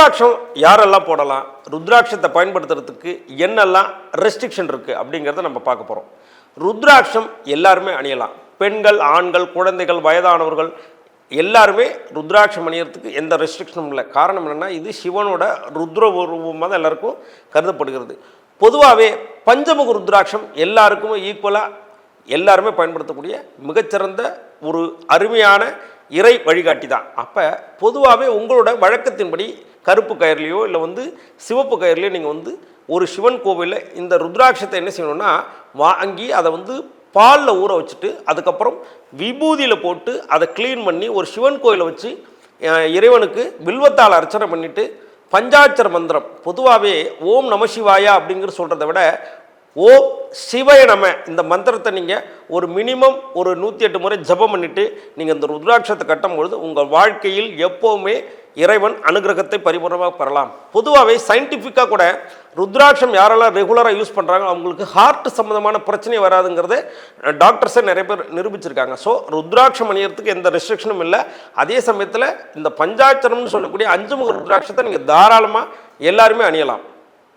ருத்ராட்சம் யாரெல்லாம் போடலாம்? ருத்ராட்சத்தை பயன்படுத்துறதுக்கு என்னெல்லாம் ரெஸ்ட்ரிக்ஷன் இருக்குது அப்படிங்கிறத நம்ம பார்க்க போகிறோம் ருத்ராட்சம் எல்லாருமே அணியலாம். பெண்கள் ஆண்கள் குழந்தைகள் வயதானவர்கள் எல்லாருமே ருத்ராட்சம் அணியறதுக்கு எந்த ரெஸ்ட்ரிக்ஷனும் இல்லை. காரணம் என்னென்னா இது சிவனோட ருத்ர உருவமாக தான் எல்லாருக்கும் கருதப்படுகிறது. பொதுவாகவே பஞ்சமுக ருத்ராட்சம் எல்லாருக்குமே ஈக்குவலாக எல்லாருமே பயன்படுத்தக்கூடிய மிகச்சிறந்த ஒரு அருமையான இறை வழிகாட்டி தான் அப்போ பொதுவாகவே உங்களோட வழக்கத்தின்படி கருப்பு கயிறுலையோ இல்லை வந்து சிவப்பு கயிறுலையோ நீங்கள் வந்து ஒரு சிவன் கோவிலில் இந்த ருத்ராட்சத்தை என்ன செய்யணும்னா வாங்கி அதை வந்து பாலில் ஊற வச்சுட்டு அதுக்கப்புறம் விபூதியில் போட்டு அதை க்ளீன் பண்ணி ஒரு சிவன் கோயிலை வச்சு இறைவனுக்கு வில்வத்தால் அர்ச்சனை பண்ணிவிட்டு பஞ்சாட்சர மந்திரம். பொதுவாகவே ஓம் நம சிவாயா அப்படிங்கிற சொல்கிறத விட ஓ சிவய நம. இந்த மந்திரத்தை நீங்கள் ஒரு மினிமம் ஒரு நூற்றி எட்டு முறை ஜெபம் பண்ணிவிட்டு நீங்கள் இந்த ருத்ராட்சத்தை கட்டும் பொழுது உங்கள் வாழ்க்கையில் எப்போவுமே இறைவன் அனுகிரகத்தை பரிபூர்ணமாக பெறலாம். பொதுவாகவே சயின்டிஃபிக்காக கூட ருத்ராட்சம் யாரெல்லாம் ரெகுலராக யூஸ் பண்ணுறாங்க அவங்களுக்கு ஹார்ட் சம்மந்தமான பிரச்சனை வராதுங்கிறத டாக்டர்ஸே நிறைய பேர் நிரூபிச்சிருக்காங்க. ஸோ ருத்ராட்சம் அணியறதுக்கு எந்த ரெஸ்ட்ரிக்ஷனும் இல்லை. அதே சமயத்தில் இந்த பஞ்சாட்சரம்னு சொல்லக்கூடிய அஞ்சுமுக ருத்ராட்சத்தை நீங்கள் தாராளமாக எல்லாருமே அணியலாம்.